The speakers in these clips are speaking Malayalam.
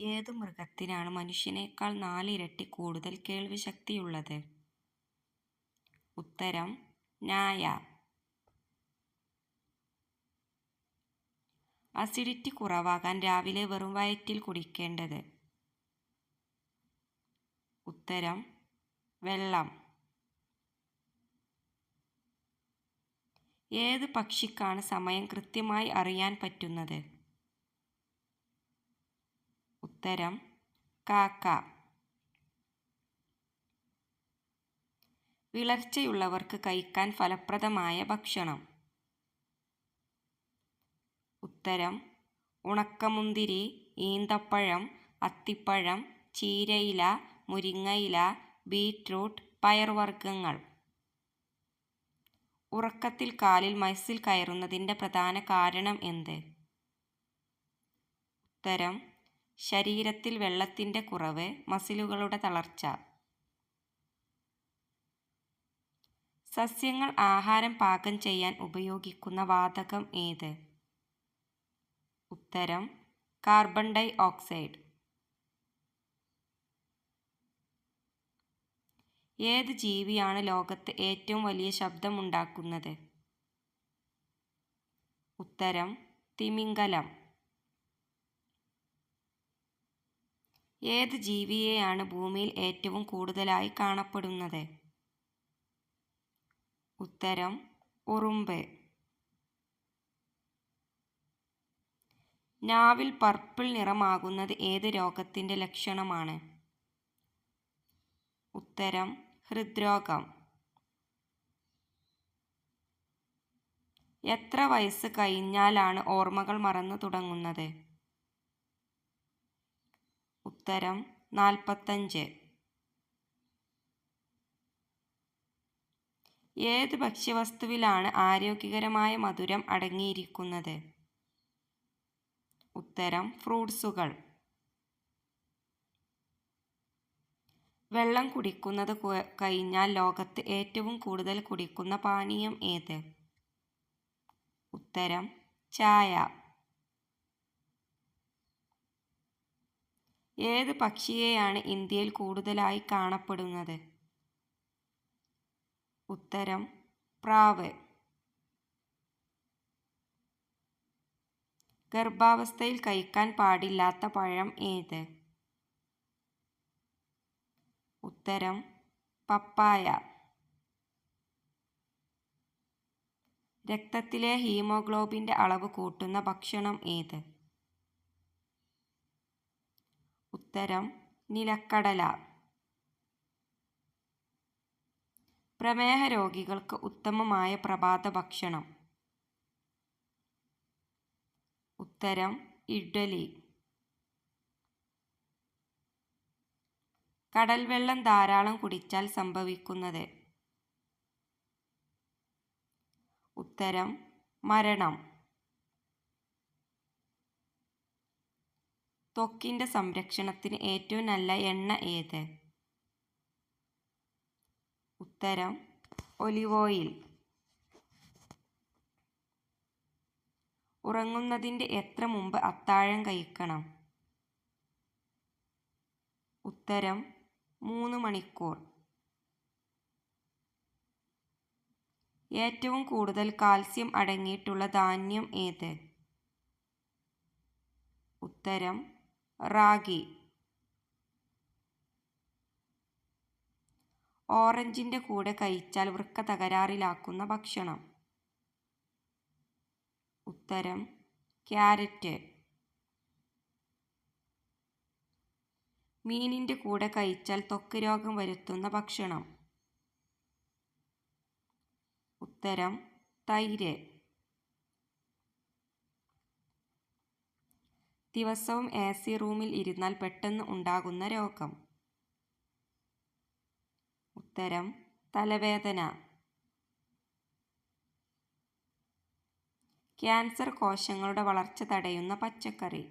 ഏതു മൃഗത്തിനാണ് മനുഷ്യനേക്കാൾ നാലിരട്ടി കൂടുതൽ കേൾവിശക്തിയുള്ളത്? ഉത്തരം നായ. അസിഡിറ്റി കുറവാകാൻ രാവിലെ വെറും വയറ്റിൽ കുടിക്കേണ്ടത്? ഉത്തരം വെള്ളം. ഏത് പക്ഷിക്കാണ് സമയം കൃത്യമായി അറിയാൻ പറ്റുന്നത്? ഉത്തരം കാക്ക. വിളർച്ചയുള്ളവർക്ക് കഴിക്കാൻ ഫലപ്രദമായ ഭക്ഷണം? ഉത്തരം ഉണക്കമുന്തിരി, ഈന്തപ്പഴം, അത്തിപ്പഴം, ചീരയില, മുരിങ്ങയില, ബീറ്റ്റൂട്ട്, പയർവർഗങ്ങൾ ഉറക്കത്തിൽ കാലിൽ മൈസിൽ കയറുന്നതിന്റെ പ്രധാന കാരണം എന്ത്? ഉത്തരം ശരീരത്തിൽ വെള്ളത്തിന്റെ കുറവ്, മസിലുകളുടെ തളർച്ച. സസ്യങ്ങൾ ആഹാരം പാകം ചെയ്യാൻ ഉപയോഗിക്കുന്ന വാതകം ഏത്? ഉത്തരം കാർബൺ ഡൈ ഓക്സൈഡ്. ഏത് ജീവിയാണ് ലോകത്ത് ഏറ്റവും വലിയ ശബ്ദമുണ്ടാക്കുന്നത്? ഉത്തരം തിമിംഗലം. ഏത് ജീവിയെയാണ് ഭൂമിയിൽ ഏറ്റവും കൂടുതലായി കാണപ്പെടുന്നത്? ഉത്തരം ഉറുമ്പ്. നാവിൽ പർപ്പിൾ നിറമാകുന്നത് ഏത് രോഗത്തിന്റെ ലക്ഷണമാണ്? ഉത്തരം ഹൃദ്രോഗം. എത്ര വയസ്സ് കഴിഞ്ഞാലാണ് ഓർമ്മകൾ മറന്നു തുടങ്ങുന്നത്? ഉത്തരം നാൽപ്പത്തഞ്ച്. ഏത് ഭക്ഷ്യവസ്തുവിലാണ് ആരോഗ്യകരമായ മധുരം അടങ്ങിയിരിക്കുന്നത്? ഉത്തരം ഫ്രൂട്ട്സുകൾ. വെള്ളം കുടിക്കുന്നത് കഴിഞ്ഞാൽ ലോകത്ത് ഏറ്റവും കൂടുതൽ കുടിക്കുന്ന പാനീയം ഏത്? ഉത്തരം ചായ. ഏത് പക്ഷിയെയാണ് ഇന്ത്യയിൽ കൂടുതലായി കാണപ്പെടുന്നത്? ഉത്തരം പ്രാവ്. ഗർഭാവസ്ഥയിൽ കഴിക്കാൻ പാടില്ലാത്ത പഴം ഏത്? ഉത്തരം പപ്പായ. രക്തത്തിലെ ഹീമോഗ്ലോബിന്റെ അളവ് കൂട്ടുന്ന ഭക്ഷണം ഏത്? ഉത്തരം നിലക്കടല. പ്രമേഹ രോഗികൾക്ക് ഉത്തമമായ പ്രഭാത ഭക്ഷണം ഉത്തരം ഇഡ്ഡലി. കടൽവെള്ളം ധാരാളം കുടിച്ചാൽ സംഭവിക്കുന്നത്? ഉത്തരം മരണം. ത്വക്കിന്റെ സംരക്ഷണത്തിന് ഏറ്റവും നല്ല എണ്ണ ഏത്? ഉത്തരം ഒലിവ് ഓയിൽ. ഉറങ്ങുന്നതിന്റെ എത്ര മുമ്പ് അത്താഴം കഴിക്കണം? ഉത്തരം മൂന്ന് മണിക്കൂർ. ഏറ്റവും കൂടുതൽ കാൽസ്യം അടങ്ങിയിട്ടുള്ള ധാന്യം ഏത്? ഉത്തരം റാഗി. ഓറഞ്ചിന്റെ കൂടെ കഴിച്ചാൽ വൃക്ക തകരാറിലാക്കുന്ന ഭക്ഷണം? ഉത്തരം ക്യാരറ്റ്. മീനിന്റെ കൂടെ കഴിച്ചാൽ ത്വക്ക് രോഗം വരുത്തുന്ന ഭക്ഷണം? ഉത്തരം തൈര്. ദിവസവും എ സി റൂമിൽ ഇരുന്നാൽ പെട്ടെന്ന് ഉണ്ടാകുന്ന രോഗം? ഉത്തരം തലവേദന. ക്യാൻസർ കോശങ്ങളുടെ വളർച്ച തടയുന്ന പച്ചക്കറി?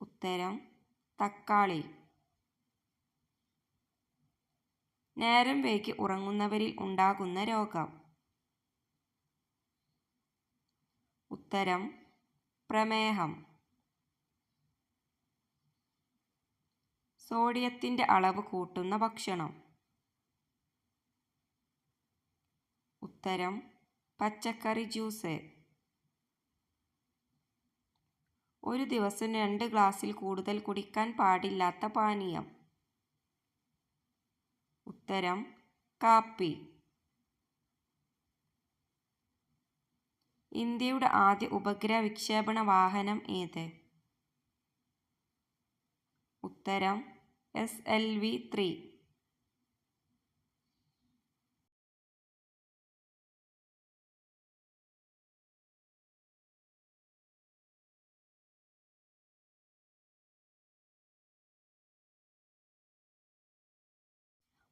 ഉത്തരം തക്കാളി. നേരം വൈകി ഉറങ്ങുന്നവരിൽ ഉണ്ടാകുന്ന രോഗം? ഉത്തരം പ്രമേഹം. സോഡിയത്തിന്റെ അളവ് കൂട്ടുന്ന ഭക്ഷണം. ഉത്തരം പച്ചക്കറി ജ്യൂസ്. ഒരു ദിവസം രണ്ട് ഗ്ലാസ്സിൽ കൂടുതൽ കുടിക്കാൻ പാടില്ലാത്ത പാനീയം. ഉത്തരം കാപ്പി. ഇന്ത്യയുടെ ആദ്യ ഉപഗ്രഹ വിക്ഷേപണ വാഹനം ഏത്? ഉത്തരം എസ് എൽ വി ത്രീ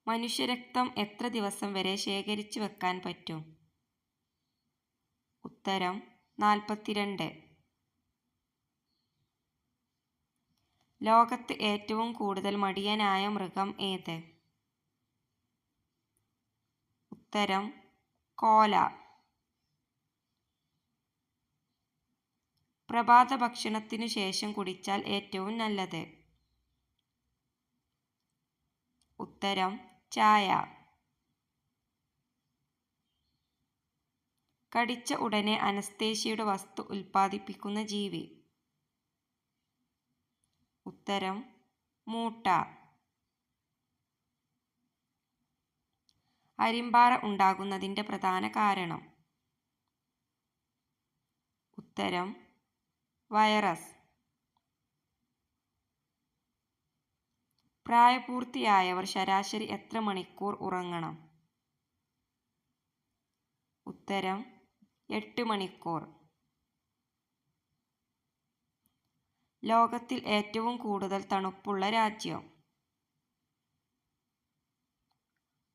മനുഷ്യരക്തം എത്ര ദിവസം വരെ ശേഖരിച്ചു വെക്കാൻ പറ്റും? ഉത്തരം നാൽപ്പത്തിരണ്ട്. ലോകത്ത് ഏറ്റവും കൂടുതൽ മടിയനായ മൃഗം ഏത്? ഉത്തരം കോല. പ്രഭാത ഭക്ഷണത്തിനു ശേഷം കുടിച്ചാൽ ഏറ്റവും നല്ലത്. ഉത്തരം ചായ. കടിച്ച ഉടനെ അനസ്തേഷ്യയുടെ വസ്തു ഉൽപ്പാദിപ്പിക്കുന്ന ജീവി. ഉത്തരം മൂട്ട. അരിമ്പാറ ഉണ്ടാകുന്നതിന്റെ പ്രധാന കാരണം. ഉത്തരം വൈറസ്. പ്രായപൂർത്തിയായവർ ശരാശരി എത്ര മണിക്കൂർ ഉറങ്ങണം? ഉത്തരം എട്ട് മണിക്കൂർ. ലോകത്തിൽ ഏറ്റവും കൂടുതൽ തണുപ്പുള്ള രാജ്യം.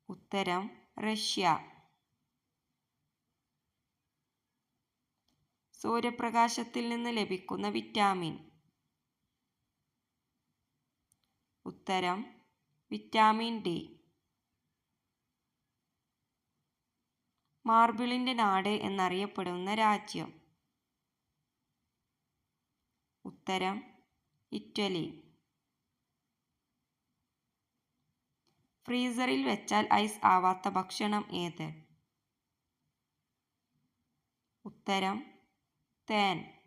ഉത്തരം റഷ്യ. സൂര്യപ്രകാശത്തിൽ നിന്ന് ലഭിക്കുന്ന വിറ്റാമിൻ. ഉത്തരം വിറ്റാമിൻ ഡി. മാർബിളിന്റെ നാട് എന്നറിയപ്പെടുന്ന രാജ്യം. ഉത്തരം ഇറ്റലി. ഫ്രീസറിൽ വെച്ചാൽ ഐസ് ആവാത്ത ഭക്ഷണം ഏത്? ഉത്തരം തേൻ.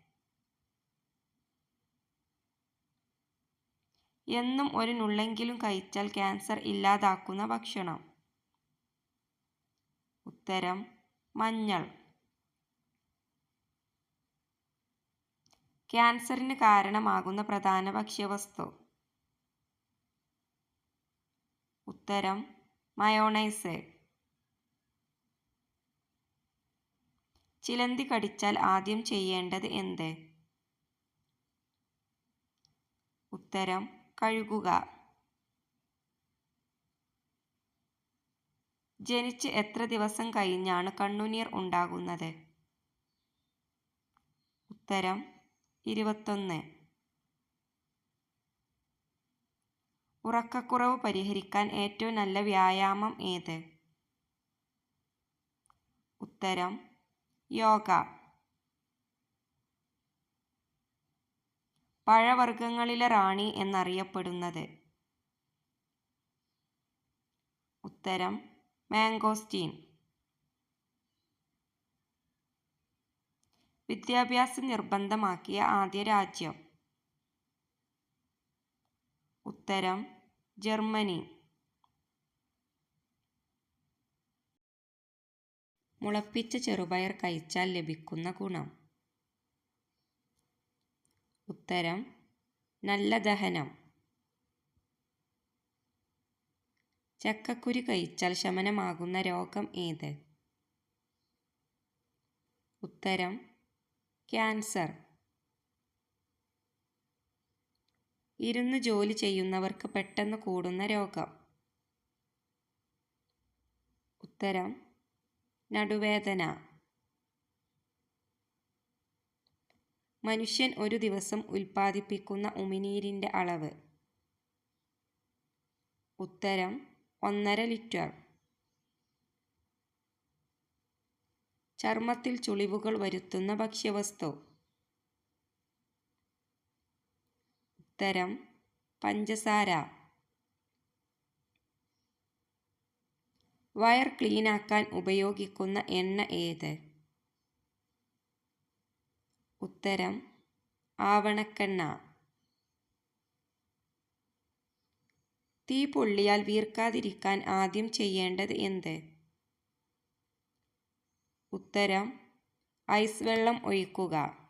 എന്നും ഒരു നുള്ളെങ്കിലും കഴിച്ചാൽ ക്യാൻസർ ഇല്ലാതാക്കുന്ന ഭക്ഷണം. ഉത്തരം മഞ്ഞൾ. ക്യാൻസറിന് കാരണമാകുന്ന പ്രധാന ഭക്ഷ്യവസ്തു. ഉത്തരം മയോണൈസ്. ചിലന്തി കടിച്ചാൽ ആദ്യം ചെയ്യേണ്ടത് എന്ത്? ഉത്തരം കഴുകുക. ജനിച്ച് എത്ര ദിവസം കഴിഞ്ഞാണ് കണ്ണുനീർ ഉണ്ടാകുന്നത്? ഉത്തരം ഇരുപത്തൊന്ന്. ഉറക്കക്കുറവ് പരിഹരിക്കാൻ ഏറ്റവും നല്ല വ്യായാമം ഏത്? ഉത്തരം യോഗ. പഴവർഗങ്ങളിലെ റാണി എന്നറിയപ്പെടുന്നത്. ഉത്തരം മാംഗോസ്റ്റീൻ വിദ്യാഭ്യാസം നിർബന്ധമാക്കിയ ആദ്യ രാജ്യം. ഉത്തരം ജർമ്മനി. മുളപ്പിച്ച ചെറുപയർ കഴിച്ചാൽ ലഭിക്കുന്ന ഗുണം. ഉത്തരം നല്ല ദഹനം. ചക്കക്കുരു കഴിച്ചാൽ ശമനമാകുന്ന രോഗം ഏത്? ഉത്തരം ക്യാൻസർ. ഇരുന്ന് ജോലി ചെയ്യുന്നവർക്ക് പെട്ടെന്ന് കൂടുന്ന രോഗം. ഉത്തരം നടുവേദന. മനുഷ്യൻ ഒരു ദിവസം ഉൽപ്പാദിപ്പിക്കുന്ന ഉമിനീരിന്റെ അളവ്. ഉത്തരം ഒന്നര ലിറ്റർ. ചർമ്മത്തിൽ ചുളിവുകൾ വരുത്തുന്ന ഭക്ഷ്യവസ്തു. ഉത്തരം പഞ്ചസാര. വയർ ക്ലീനാക്കാൻ ഉപയോഗിക്കുന്ന എണ്ണ ഏത്? ഉത്തരം ആവണക്കെണ്ണ. തീ പൊള്ളിയാൽ വീർക്കാതിരിക്കാൻ ആദ്യം ചെയ്യേണ്ടത് എന്ത്? ഉത്തരം ഐസ് വെള്ളം ഒഴിക്കുക.